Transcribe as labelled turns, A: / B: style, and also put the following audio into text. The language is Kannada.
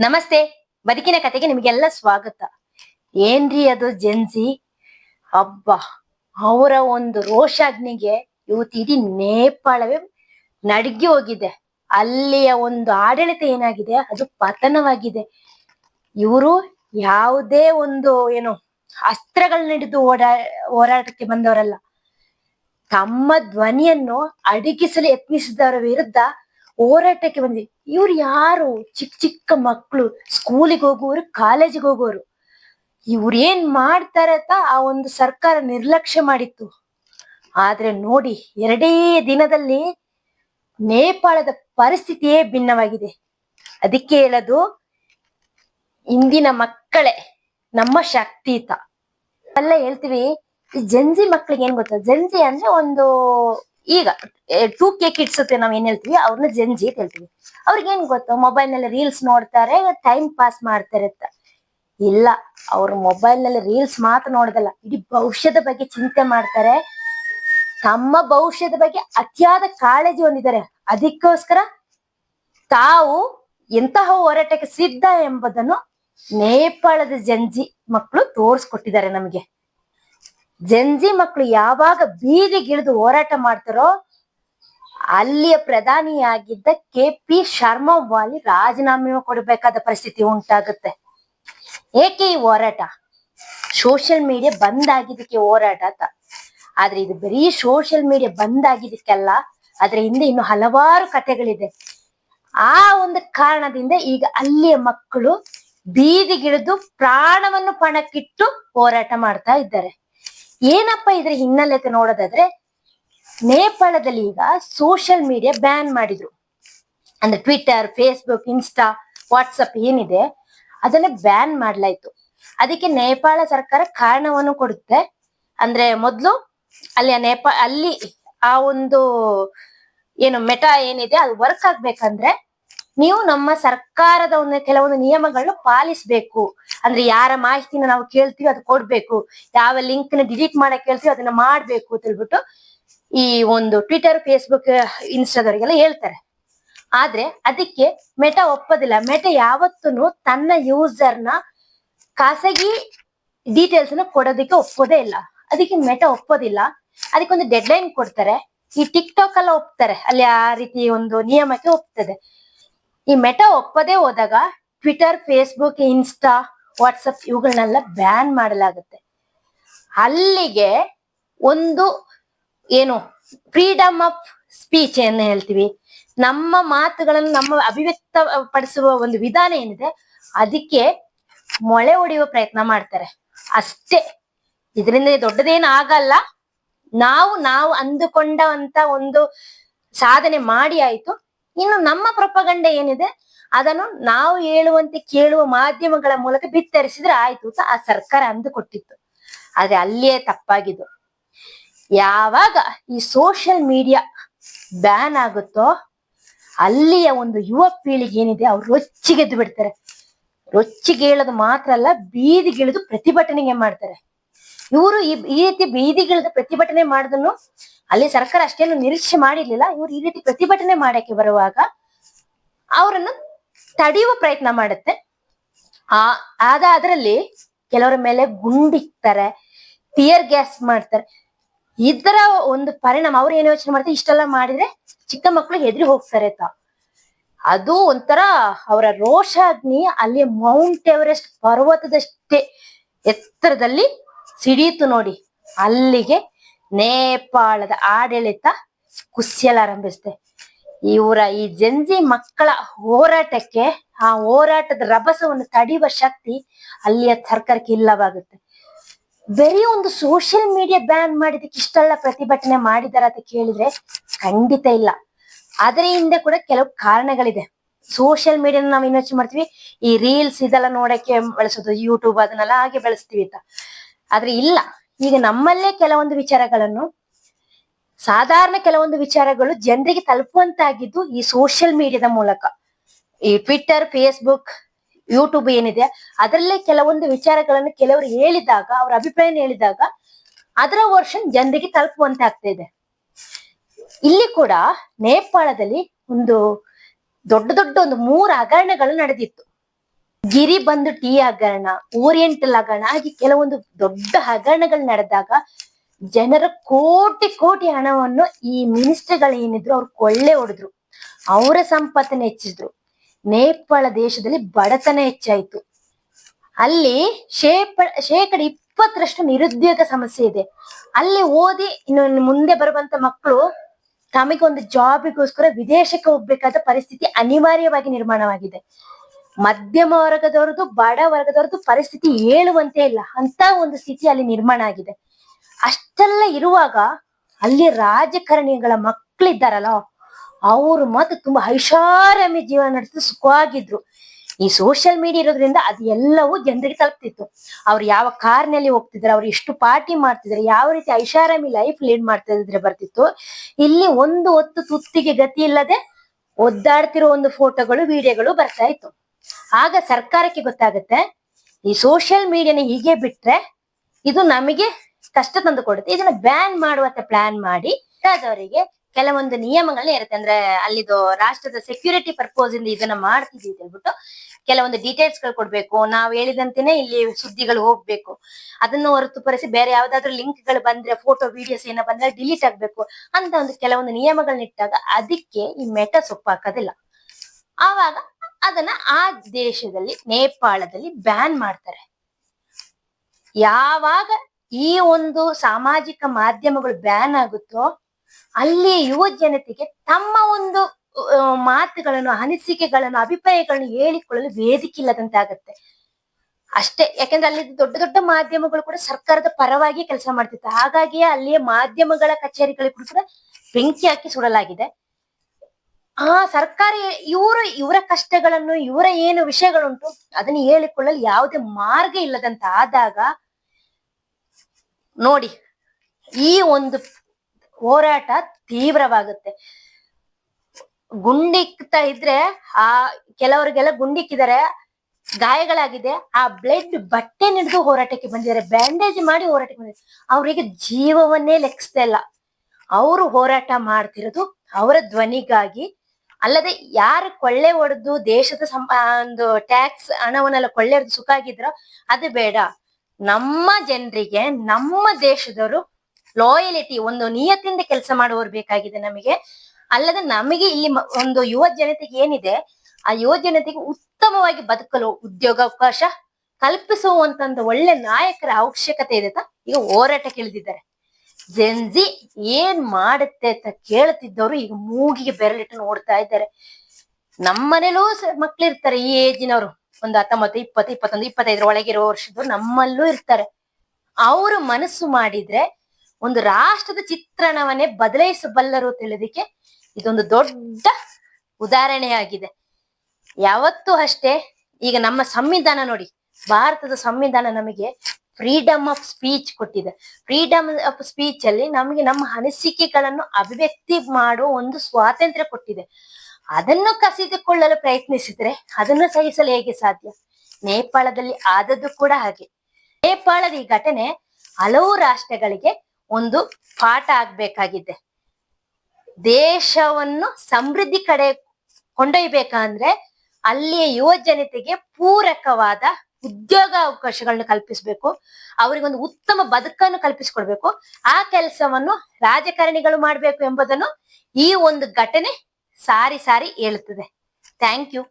A: ನಮಸ್ತೆ. ಬದುಕಿನ ಕತೆಗೆ ನಿಮಗೆಲ್ಲ ಸ್ವಾಗತ. ಏನ್ರಿ ಅದು ಜೆನ್ಸಿ ಹಬ್ಬ ಅವರ ಒಂದು ರೋಷಾಗ್ನಿಗೆ ಇವತ್ತು ಇಡೀ ನೇಪಾಳವೇ ನಡಗಿ ಹೋಗಿದೆ. ಅಲ್ಲಿಯ ಒಂದು ಆಡಳಿತ ಏನಾಗಿದೆ? ಅದು ಪತನವಾಗಿದೆ. ಇವರು ಯಾವುದೇ ಒಂದು, ಏನು ಅಸ್ತ್ರಗಳನ್ನ ಹಿಡಿದು ಓಡಾ, ಹೋರಾಟಕ್ಕೆ ಬಂದವರಲ್ಲ. ತಮ್ಮ ಧ್ವನಿಯನ್ನು ಅಡಗಿಸಲು ಯತ್ನಿಸಿದವರ ವಿರುದ್ಧ ಹೋರಾಟಕ್ಕೆ ಬಂದಿ ಇವ್ರು ಯಾರು? ಚಿಕ್ಕ ಚಿಕ್ಕ ಮಕ್ಕಳು ಸ್ಕೂಲಿಗೆ ಹೋಗುವವರು ಕಾಲೇಜಿಗೆ ಹೋಗೋರು. ಇವ್ರು ಏನ್ ಮಾಡ್ತಾರೆ ಅಂತ ಆ ಒಂದು ಸರ್ಕಾರ ನಿರ್ಲಕ್ಷ್ಯ ಮಾಡಿತ್ತು. ಆದ್ರೆ ನೋಡಿ, ಎರಡೇ ದಿನದಲ್ಲಿ ನೇಪಾಳದ ಪರಿಸ್ಥಿತಿಯೇ ಭಿನ್ನವಾಗಿದೆ. ಅದಕ್ಕೆ ಹೇಳೋದು, ಇಂದಿನ ಮಕ್ಕಳೇ, ನಮ್ಮ ಶಕ್ತಿಯುತ ಎಲ್ಲ ಹೇಳ್ತೀವಿ, ಈ ಜಂಜಿ ಮಕ್ಕಳಿಗೆ ಏನ್ ಗೊತ್ತಾ? ಜಂಜಿ ಅಂದ್ರೆ ಒಂದು ಈಗ ಟೂ ಕೆ ಕಿಡ್ಸ್ ಅಂತ ನಾವ್ ಏನ್ ಹೇಳ್ತೀವಿ? ಅವ್ರನ್ನ ಜಂಜಿ ಅಂತ ಹೇಳ್ತೀವಿ. ಅವ್ರಿಗೆ ಏನ್ ಗೊತ್ತು? ಮೊಬೈಲ್ನಲ್ಲಿ ರೀಲ್ಸ್ ನೋಡ್ತಾರೆ ಟೈಮ್ ಪಾಸ್ ಮಾಡ್ತಾರೆ ಅಂತ. ಇಲ್ಲ, ಅವ್ರ ಮೊಬೈಲ್ನಲ್ಲಿ ರೀಲ್ಸ್ ಮಾತ್ರ ನೋಡೋದಲ್ಲ. ಇಡೀ ಭವಿಷ್ಯದ ಬಗ್ಗೆ ಚಿಂತೆ ಮಾಡ್ತಾರೆ. ತಮ್ಮ ಭವಿಷ್ಯದ ಬಗ್ಗೆ ಅತಿಯಾದ ಕಾಳಜಿ ಹೊಂದಿದ್ದಾರೆ. ಅದಕ್ಕೋಸ್ಕರ ತಾವು ಎಂತಹ ಹೋರಾಟಕ್ಕೆ ಸಿದ್ಧ ಎಂಬುದನ್ನು ನೇಪಾಳದ ಜಂಜಿ ಮಕ್ಕಳು ತೋರಿಸ್ಕೊಟ್ಟಿದ್ದಾರೆ ನಮಗೆ. ಜಂಜಿ ಮಕ್ಕಳು ಯಾವಾಗ ಬೀದಿಗಿಳಿದು ಹೋರಾಟ ಮಾಡ್ತಾರೋ, ಅಲ್ಲಿಯ ಪ್ರಧಾನಿಯಾಗಿದ್ದ ಕೆ ಪಿ ಶರ್ಮಾ ವಾಲಿ ರಾಜೀನಾಮೆ ಕೊಡಬೇಕಾದ ಪರಿಸ್ಥಿತಿ ಉಂಟಾಗುತ್ತೆ. ಏಕೆ ಈ ಹೋರಾಟ? ಸೋಷಿಯಲ್ ಮೀಡಿಯಾ ಬಂದ್ ಆಗಿದ್ದಕ್ಕೆ ಹೋರಾಟ ಅಂತ. ಆದ್ರೆ ಇದು ಬರೀ ಸೋಷಿಯಲ್ ಮೀಡಿಯಾ ಬಂದ್ ಆಗಿದ್ದಕ್ಕೆಲ್ಲ ಅದ್ರ ಹಿಂದೆ ಇನ್ನು ಹಲವಾರು ಕಥೆಗಳಿದೆ. ಆ ಒಂದು ಕಾರಣದಿಂದ ಈಗ ಅಲ್ಲಿಯ ಮಕ್ಕಳು ಬೀದಿಗಿಳಿದು ಪ್ರಾಣವನ್ನು ಪಣಕ್ಕಿಟ್ಟು ಹೋರಾಟ ಮಾಡ್ತಾ ಇದ್ದಾರೆ. ಏನಪ್ಪ ಇದ್ರ ಹಿನ್ನೆಲೆತೆ ನೋಡೋದಾದ್ರೆ, ನೇಪಾಳದಲ್ಲಿ ಈಗ ಸೋಷಿಯಲ್ ಮೀಡಿಯಾ ಬ್ಯಾನ್ ಮಾಡಿದ್ರು. ಅಂದ್ರೆ ಟ್ವಿಟರ್ ಫೇಸ್ಬುಕ್ ಇನ್ಸ್ಟಾ ವಾಟ್ಸಪ್ ಏನಿದೆ, ಅದನ್ನ ಬ್ಯಾನ್ ಮಾಡ್ಲಾಯ್ತು. ಅದಕ್ಕೆ ನೇಪಾಳ ಸರ್ಕಾರ ಕಾರಣವನ್ನು ಕೊಡುತ್ತೆ. ಅಂದ್ರೆ ಮೊದಲು ಅಲ್ಲಿ ನೇಪಾಳ ಅಲ್ಲಿ ಆ ಒಂದು ಏನು ಮೆಟಾ ಏನಿದೆ, ಅದು ವರ್ಕ್ ಆಗ್ಬೇಕಂದ್ರೆ ನೀವು ನಮ್ಮ ಸರ್ಕಾರದ ಒಂದು ಕೆಲವೊಂದು ನಿಯಮಗಳನ್ನ ಪಾಲಿಸ್ಬೇಕು. ಅಂದ್ರೆ ಯಾರ ಮಾಹಿತಿನ ನಾವು ಕೇಳ್ತೀವಿ ಅದು ಕೊಡ್ಬೇಕು. ಯಾವ ಲಿಂಕ್ನ ಡಿಲೀಟ್ ಮಾಡಕ್ ಕೇಳ್ತೀವಿ ಅದನ್ನ ಮಾಡ್ಬೇಕು ಅಂತ ಹೇಳ್ಬಿಟ್ಟು ಈ ಒಂದು ಟ್ವಿಟರ್ ಫೇಸ್ಬುಕ್ ಇನ್ಸ್ಟಾದವರಿಗೆಲ್ಲ ಹೇಳ್ತಾರೆ. ಆದ್ರೆ ಅದಕ್ಕೆ ಮೆಟಾ ಒಪ್ಪೋದಿಲ್ಲ. ಮೆಟಾ ಯಾವತ್ತೂ ತನ್ನ ಯೂಸರ್ನ ಖಾಸಗಿ ಡೀಟೇಲ್ಸ್ನ ಕೊಡೋದಕ್ಕೆ ಒಪ್ಪೋದೇ ಇಲ್ಲ. ಅದಕ್ಕೆ ಮೆಟಾ ಒಪ್ಪೋದಿಲ್ಲ. ಅದಕ್ಕೊಂದು ಡೆಡ್ ಲೈನ್ ಕೊಡ್ತಾರೆ. ಈ ಟಿಕ್ ಟಾಕ್ ಎಲ್ಲ ಒಪ್ತಾರೆ. ಅಲ್ಲಿ ಆ ರೀತಿ ಒಂದು ನಿಯಮಕ್ಕೆ ಒಪ್ತದೆ. ಈ ಮೆಟಾ ಒಪ್ಪದೇ ಹೋದಾಗ ಟ್ವಿಟರ್ ಫೇಸ್ಬುಕ್ ಇನ್ಸ್ಟಾ ವಾಟ್ಸಪ್ ಇವುಗಳನ್ನೆಲ್ಲ ಬ್ಯಾನ್ ಮಾಡಲಾಗುತ್ತೆ. ಅಲ್ಲಿಗೆ ಒಂದು ಏನು ಫ್ರೀಡಮ್ ಆಫ್ ಸ್ಪೀಚ್ ಏನು ಹೇಳ್ತೀವಿ. ನಮ್ಮ ಮಾತುಗಳನ್ನು, ನಮ್ಮ ಅಭಿವ್ಯಕ್ತ ಪಡಿಸುವ ಒಂದು ವಿಧಾನ ಏನಿದೆ, ಅದಕ್ಕೆ ಮೊಳೆ ಹೊಡೆಯುವ ಪ್ರಯತ್ನ ಮಾಡ್ತಾರೆ. ಅಷ್ಟೇ. ಇದರಿಂದ ದೊಡ್ಡದೇನು ಆಗಲ್ಲ. ನಾವು ನಾವು ಅಂದುಕೊಂಡಂತ ಒಂದು ಸಾಧನೆ ಮಾಡಿ ಆಯ್ತು. ಇನ್ನು ನಮ್ಮ ಪ್ರಪಗಂಡ ಏನಿದೆ? ಅದನ್ನು ನಾವು ಹೇಳುವಂತೆ ಕೇಳುವ ಮಾಧ್ಯಮಗಳ ಮೂಲಕ ಬಿತ್ತರಿಸಿದ್ರೆ ಆಯ್ತು ಅಂತ ಆ ಸರ್ಕಾರ ಅಂದುಕೊಟ್ಟಿತ್ತು ಆದ್ರೆ ಅಲ್ಲಿಯೇ ತಪ್ಪಾಗಿದ್ದು. ಯಾವಾಗ ಈ ಸೋಷಿಯಲ್ ಮೀಡಿಯಾ ಬ್ಯಾನ್ ಆಗುತ್ತೋ, ಅಲ್ಲಿಯ ಒಂದು ಯುವ ಪೀಳಿಗೆ ಏನಿದೆ, ಅವ್ರು ರೊಚ್ಚಿಗೆದ್ದು ಬಿಡ್ತಾರೆ. ರೊಚ್ಚಿಗೇಳೋದು ಮಾತ್ರ ಅಲ್ಲ ಬೀದಿಗಿಳಿದು ಪ್ರತಿಭಟನೆಗೆ ಮಾಡ್ತಾರೆ. ಇವರು ಈ ರೀತಿ ಬೀದಿಗಿಳಿದು ಪ್ರತಿಭಟನೆ ಮಾಡಿದನ್ನು ಅಲ್ಲಿ ಸರ್ಕಾರ ಅಷ್ಟೇನು ನಿರೀಕ್ಷೆ ಮಾಡಿರ್ಲಿಲ್ಲ. ಇವ್ರು ಈ ರೀತಿ ಪ್ರತಿಭಟನೆ ಮಾಡಕ್ಕೆ ಬರುವಾಗ ಅವರನ್ನು ತಡೆಯುವ ಪ್ರಯತ್ನ ಮಾಡುತ್ತೆ. ಆ, ಆದ ಅದರಲ್ಲಿ ಕೆಲವರ ಮೇಲೆ ಗುಂಡಿಕ್ತಾರೆ ಟಿಯರ್ ಗ್ಯಾಸ್ ಮಾಡ್ತಾರೆ. ಇದರ ಒಂದು ಪರಿಣಾಮ ಅವ್ರು ಏನು ಯೋಚನೆ ಮಾಡ್ತಾರೆ, ಇಷ್ಟೆಲ್ಲ ಮಾಡಿದ್ರೆ ಚಿಕ್ಕ ಮಕ್ಕಳು ಹೆದರಿ ಹೋಗ್ತಾರೆ ತಾ ಅದು ಒಂಥರ ಅವರ ರೋಷಾಗ್ನಿ ಅಲ್ಲಿ ಮೌಂಟ್ ಎವರೆಸ್ಟ್ ಪರ್ವತದಷ್ಟೇ ಎತ್ತರದಲ್ಲಿ ಸಿಡೀತು ನೋಡಿ. ಅಲ್ಲಿಗೆ ನೇಪಾಳದ ಆಡಳಿತ ಕುಸಿಯಲಾರಂಭಿಸುತ್ತೆ ಇವರ ಈ ಜಂಜಿ ಮಕ್ಕಳ ಹೋರಾಟಕ್ಕೆ, ಆ ಹೋರಾಟದ ರಭಸವನ್ನು ತಡೆಯುವ ಶಕ್ತಿ ಅಲ್ಲಿಯ ಸರ್ಕಾರಕ್ಕೆ ಇಲ್ಲವಾಗುತ್ತೆ. ಬರೀ ಒಂದು ಸೋಷಿಯಲ್ ಮೀಡಿಯಾ ಬ್ಯಾನ್ ಮಾಡಿದಕ್ಕೆ ಇಷ್ಟೆಲ್ಲ ಪ್ರತಿಭಟನೆ ಮಾಡಿದಾರ ಅಂತ ಕೇಳಿದ್ರೆ ಖಂಡಿತ ಇಲ್ಲ. ಅದರ ಹಿಂದೆ ಕೂಡ ಕೆಲವು ಕಾರಣಗಳಿದೆ. ಸೋಷಿಯಲ್ ಮೀಡಿಯಾನ ನಾವು ಇನ್ವೆಸ್ಟ್ ಮಾಡ್ತೀವಿ. ಈ ರೀಲ್ಸ್ ಇದೆಲ್ಲ ನೋಡಕ್ಕೆ ಬಳಸೋದು ಯೂಟ್ಯೂಬ್ ಅದನ್ನೆಲ್ಲ ಹಾಗೆ ಬಳಸ್ತೀವಿ ಅಂತ. ಆದ್ರೆ ಇಲ್ಲ. ಈಗ ನಮ್ಮಲ್ಲೇ ಕೆಲವೊಂದು ವಿಚಾರಗಳನ್ನು, ಸಾಧಾರಣ ಕೆಲವೊಂದು ವಿಚಾರಗಳು ಜನರಿಗೆ ತಲುಪುವಂತಾಗಿದ್ದು ಈ ಸೋಷಿಯಲ್ ಮೀಡಿಯಾದ ಮೂಲಕ. ಈ ಟ್ವಿಟರ್ ಫೇಸ್ಬುಕ್ ಯೂಟ್ಯೂಬ್ ಏನಿದೆ, ಅದರಲ್ಲೇ ಕೆಲವೊಂದು ವಿಚಾರಗಳನ್ನು ಕೆಲವರು ಹೇಳಿದಾಗ, ಅವ್ರ ಅಭಿಪ್ರಾಯ ಹೇಳಿದಾಗ ಅದರ ವರ್ಷನ್ ಜನರಿಗೆ ತಲುಪುವಂತೆ ಆಗ್ತಾ ಇದೆ. ಇಲ್ಲಿ ಕೂಡ ನೇಪಾಳದಲ್ಲಿ ಒಂದು ದೊಡ್ಡ ದೊಡ್ಡ ಒಂದು ಮೂರು ಹಗರಣಗಳು ನಡೆದಿತ್ತು. ಗಿರಿ ಬಂದು ಟೀ ಹಗರಣ, ಓರಿಯೆಂಟಲ್ ಹಗರಣ, ಹಾಗೆ ಕೆಲವೊಂದು ದೊಡ್ಡ ಹಗರಣಗಳು ನಡೆದಾಗ ಜನರ ಕೋಟಿ ಕೋಟಿ ಹಣವನ್ನು ಈ ಮಿನಿಸ್ಟರ್ಗಳು ಏನಿದ್ರು ಅವ್ರು ಕೊಳ್ಳೆ ಹೊಡೆದ್ರು. ಅವರ ಸಂಪತ್ತನ್ನು ಹೆಚ್ಚಿಸಿದ್ರು. ನೇಪಾಳ ದೇಶದಲ್ಲಿ ಬಡತನ ಹೆಚ್ಚಾಯ್ತು. ಅಲ್ಲಿ ಶೇಪ, ಶೇಕಡ ಇಪ್ಪತ್ತರಷ್ಟು ನಿರುದ್ಯೋಗ ಸಮಸ್ಯೆ ಇದೆ. ಅಲ್ಲಿ ಓದಿ ಇನ್ನು ಮುಂದೆ ಬರುವಂತ ಮಕ್ಕಳು ತಮಗೆ ಒಂದು ಜಾಬಿಗೋಸ್ಕರ ವಿದೇಶಕ್ಕೆ ಹೋಗ್ಬೇಕಾದ ಪರಿಸ್ಥಿತಿ ಅನಿವಾರ್ಯವಾಗಿ ನಿರ್ಮಾಣವಾಗಿದೆ. ಮಧ್ಯಮ ವರ್ಗದವ್ರದ್ದು, ಬಡ ವರ್ಗದವ್ರದ್ದು ಪರಿಸ್ಥಿತಿ ಹೇಳುವಂತೆ ಇಲ್ಲ. ಅಂತ ಒಂದು ಸ್ಥಿತಿ ಅಲ್ಲಿ ನಿರ್ಮಾಣ ಆಗಿದೆ. ಅಷ್ಟೆಲ್ಲ ಇರುವಾಗ ಅಲ್ಲಿ ರಾಜಕಾರಣಿಗಳ ಮಕ್ಕಳಿದ್ದಾರಲ್ಲ ಅವರು ಮಾತ್ರ ತುಂಬಾ ಐಷಾರಾಮಿ ಜೀವನ ನಡೆಸಿ ಸುಖವಾಗಿದ್ರು. ಈ ಸೋಷಿಯಲ್ ಮೀಡಿಯಾ ಇರೋದ್ರಿಂದ ಅದು ಎಲ್ಲವೂ ಜನರಿಗೆ ತಲುಪ್ತಿತ್ತು. ಅವ್ರು ಯಾವ ಕಾರ್ನಲ್ಲಿ ಹೋಗ್ತಿದ್ರು, ಅವ್ರು ಎಷ್ಟು ಪಾರ್ಟಿ ಮಾಡ್ತಿದ್ರು, ಯಾವ ರೀತಿ ಐಷಾರಾಮಿ ಲೈಫ್ ಲೀಡ್ ಮಾಡ್ತಾ ಇದ್ರೆ ಬರ್ತಿತ್ತು. ಇಲ್ಲಿ ಒಂದು ಹೊತ್ತು ತುತ್ತಿಗೆ ಗತಿ ಇಲ್ಲದೆ ಒದ್ದಾಡ್ತಿರೋ ಒಂದು ಫೋಟೋಗಳು ವಿಡಿಯೋಗಳು ಬರ್ತಾ ಇತ್ತು. ಆಗ ಸರ್ಕಾರಕ್ಕೆ ಗೊತ್ತಾಗುತ್ತೆ, ಈ ಸೋಷಿಯಲ್ ಮೀಡಿಯಾನ ಹೀಗೆ ಬಿಟ್ರೆ ಇದು ನಮಗೆ ಕಷ್ಟ ತಂದು ಕೊಡುತ್ತೆ. ಇದನ್ನ ಬ್ಯಾನ್ ಮಾಡುವಂತ ಪ್ಲಾನ್ ಮಾಡಿ ಅವರಿಗೆ ಕೆಲವೊಂದು ನಿಯಮಗಳನ್ನ ಇರುತ್ತೆ ಅಂದ್ರೆ ಅಲ್ಲಿದು ರಾಷ್ಟ್ರದ ಸೆಕ್ಯೂರಿಟಿ ಪರ್ಪೋಸ್ ಇಂದ ಇದನ್ನ ಮಾಡ್ತಿದ್ವಿ ಹೇಳ್ಬಿಟ್ಟು ಕೆಲವೊಂದು ಡೀಟೇಲ್ಸ್ಗಳು ಕೊಡ್ಬೇಕು. ನಾವು ಹೇಳಿದಂತೆನೆ ಇಲ್ಲಿ ಸುದ್ದಿಗಳು ಹೋಗ್ಬೇಕು. ಅದನ್ನ ಹೊರತುಪಡಿಸಿ ಬೇರೆ ಯಾವ್ದಾದ್ರು ಲಿಂಕ್ಗಳು ಬಂದ್ರೆ ಫೋಟೋ ವಿಡಿಯೋಸ್ ಏನೋ ಬಂದ್ರೆ ಡಿಲೀಟ್ ಆಗ್ಬೇಕು ಅಂತ ಒಂದು ಕೆಲವೊಂದು ನಿಯಮಗಳನ್ನ ಇಟ್ಟಾಗ ಅದಕ್ಕೆ ಈ ಮೆಟ ಸೊಪ್ಪು ಹಾಕೋದಿಲ್ಲ ಆವಾಗ ಅದನ್ನ ಆ ದೇಶದಲ್ಲಿ, ನೇಪಾಳದಲ್ಲಿ ಬ್ಯಾನ್ ಮಾಡ್ತಾರೆ. ಯಾವಾಗ ಈ ಒಂದು ಸಾಮಾಜಿಕ ಮಾಧ್ಯಮಗಳು ಬ್ಯಾನ್ ಆಗುತ್ತೋ ಅಲ್ಲಿ ಯುವ ಜನತೆಗೆ ತಮ್ಮ ಒಂದು ಮಾತುಗಳನ್ನು, ಅನಿಸಿಕೆಗಳನ್ನು, ಅಭಿಪ್ರಾಯಗಳನ್ನು ಹೇಳಿಕೊಳ್ಳಲು ವೇದಿಕೆ ಇಲ್ಲದಂತೆ ಆಗುತ್ತೆ. ಅಷ್ಟೇ, ಯಾಕಂದ್ರೆ ಅಲ್ಲಿ ದೊಡ್ಡ ದೊಡ್ಡ ಮಾಧ್ಯಮಗಳು ಕೂಡ ಸರ್ಕಾರದ ಪರವಾಗಿ ಕೆಲಸ ಮಾಡ್ತಿತ್ತು. ಹಾಗಾಗಿಯೇ ಅಲ್ಲಿಯ ಮಾಧ್ಯಮಗಳ ಕಚೇರಿಗಳಿಗೂ ಕೂಡ ಬೆಂಕಿ ಹಾಕಿ ಸುಡಲಾಗಿದೆ. ಆ ಸರ್ಕಾರಿ ಇವರ ಇವರ ಕಷ್ಟಗಳನ್ನು, ಇವರ ಏನು ವಿಷಯಗಳುಂಟು ಅದನ್ನ ಹೇಳಿಕೊಳ್ಳಲು ಯಾವುದೇ ಮಾರ್ಗ ಇಲ್ಲದಂತ ಆದಾಗ ನೋಡಿ ಈ ಒಂದು ಹೋರಾಟ ತೀವ್ರವಾಗುತ್ತೆ. ಗುಂಡಿಕ್ತಾ ಇದ್ರೆ ಆ ಕೆಲವರಿಗೆಲ್ಲ ಗುಂಡಿಕ್ಕಿದ್ದಾರೆ, ಗಾಯಗಳಾಗಿದೆ, ಆ ಬ್ಲಡ್ ಬಟ್ಟೆ ನಿಡಿದು ಹೋರಾಟಕ್ಕೆ ಬಂದಿದ್ದಾರೆ, ಬ್ಯಾಂಡೇಜ್ ಮಾಡಿ ಹೋರಾಟಕ್ಕೆ ಬಂದಿದ್ದಾರೆ. ಅವರಿಗೆ ಜೀವವನ್ನೇ ಲೆಕ್ಕಿಸ್ತಾ ಇಲ್ಲ. ಅವರು ಹೋರಾಟ ಮಾಡ್ತಿರೋದು ಅವರ ಧ್ವನಿಗಾಗಿ ಅಲ್ಲದೆ ಯಾರು ಕೊಳ್ಳೆ ಹೊಡೆದು ದೇಶದ ಒಂದು ಟ್ಯಾಕ್ಸ್ ಹಣವನ್ನೆಲ್ಲ ಕೊಳ್ಳೆ ಹೊಡೆದು ಸುಖ ಆಗಿದ್ರೋ ಅದು ಬೇಡ. ನಮ್ಮ ಜನರಿಗೆ, ನಮ್ಮ ದೇಶದವರು ಲಾಯಲಿಟಿ ಒಂದು ನಿಯತ್ತಿಂದ ಕೆಲಸ ಮಾಡುವವರು ಬೇಕಾಗಿದೆ ನಮಗೆ. ಅಲ್ಲದೆ ನಮಗೆ ಇಲ್ಲಿ ಒಂದು ಯುವ ಜನತೆಗೆ ಏನಿದೆ, ಆ ಯುವ ಜನತೆಗೆ ಉತ್ತಮವಾಗಿ ಬದುಕಲು ಉದ್ಯೋಗಾವಕಾಶ ಕಲ್ಪಿಸುವಂತ ಒಳ್ಳೆ ನಾಯಕರ ಅವಶ್ಯಕತೆ ಇದೆ ಈಗ ಹೋರಾಟಕ್ಕೆ ಇಳಿದಿದ್ದಾರೆ. ಜೆನ್ಜಿ ಏನ್ ಮಾಡುತ್ತೆ ಅಂತ ಕೇಳ್ತಿದ್ದವರು ಈಗ ಮೂಗಿಗೆ ಬೆರಳಿಟ್ಟು ನೋಡ್ತಾ ಇದ್ದಾರೆ. ನಮ್ಮನೇಲೂ ಮಕ್ಳಿರ್ತಾರೆ ಈ ಏಜಿನವರು. ಒಂದು ಹತ್ತೊಂಬತ್ತು, ಇಪ್ಪತ್ತು, ಇಪ್ಪತ್ತೊಂದು, ಇಪ್ಪತ್ತೈದರ ಒಳಗಿರೋ ವರ್ಷದ್ದು ನಮ್ಮಲ್ಲೂ ಇರ್ತಾರೆ. ಅವರು ಮನಸ್ಸು ಮಾಡಿದ್ರೆ ಒಂದು ರಾಷ್ಟ್ರದ ಚಿತ್ರಣವನ್ನೇ ಬದಲಾಯಿಸಬಲ್ಲರು ತಿಳಿದಕ್ಕೆ ಇದೊಂದು ದೊಡ್ಡ ಉದಾಹರಣೆಯಾಗಿದೆ. ಯಾವತ್ತೂ ಅಷ್ಟೇ, ಈಗ ನಮ್ಮ ಸಂವಿಧಾನ ನೋಡಿ, ಭಾರತದ ಸಂವಿಧಾನ ನಮಗೆ ಫ್ರೀಡಮ್ ಆಫ್ ಸ್ಪೀಚ್ ಕೊಟ್ಟಿದೆ. ಫ್ರೀಡಮ್ ಆಫ್ ಸ್ಪೀಚ್ ಅಲ್ಲಿ ನಮಗೆ ನಮ್ಮ ಅನಿಸಿಕೆಗಳನ್ನು ಅಭಿವ್ಯಕ್ತಿ ಮಾಡುವ ಒಂದು ಸ್ವಾತಂತ್ರ್ಯ ಕೊಟ್ಟಿದೆ. ಅದನ್ನು ಕಸಿದುಕೊಳ್ಳಲು ಪ್ರಯತ್ನಿಸಿದ್ರೆ ಅದನ್ನು ಸಹಿಸಲು ಹೇಗೆ ಸಾಧ್ಯ? ನೇಪಾಳದಲ್ಲಿ ಆದದ್ದು ಕೂಡ ಹಾಗೆ. ನೇಪಾಳದ ಈ ಘಟನೆ ಹಲವು ರಾಷ್ಟ್ರಗಳಿಗೆ ಒಂದು ಪಾಠ ಆಗ್ಬೇಕಾಗಿದೆ. ದೇಶವನ್ನು ಸಮೃದ್ಧಿ ಕಡೆ ಕೊಂಡೊಯ್ಬೇಕಂದ್ರೆ ಅಲ್ಲಿಯ ಯುವ ಜನತೆಗೆ ಪೂರಕವಾದ ಉದ್ಯೋಗ ಅವಕಾಶಗಳನ್ನ ಕಲ್ಪಿಸಬೇಕು, ಅವರಿಗೊಂದು ಉತ್ತಮ ಬದುಕನ್ನು ಕಲ್ಪಿಸಿಕೊಡ್ಬೇಕು, ಆ ಕೆಲಸವನ್ನು ರಾಜಕಾರಣಿಗಳು ಮಾಡ್ಬೇಕು ಎಂಬುದನ್ನು ಈ ಒಂದು ಘಟನೆ ಸಾರಿ ಸಾರಿ ಹೇಳುತ್ತದೆ. Thank you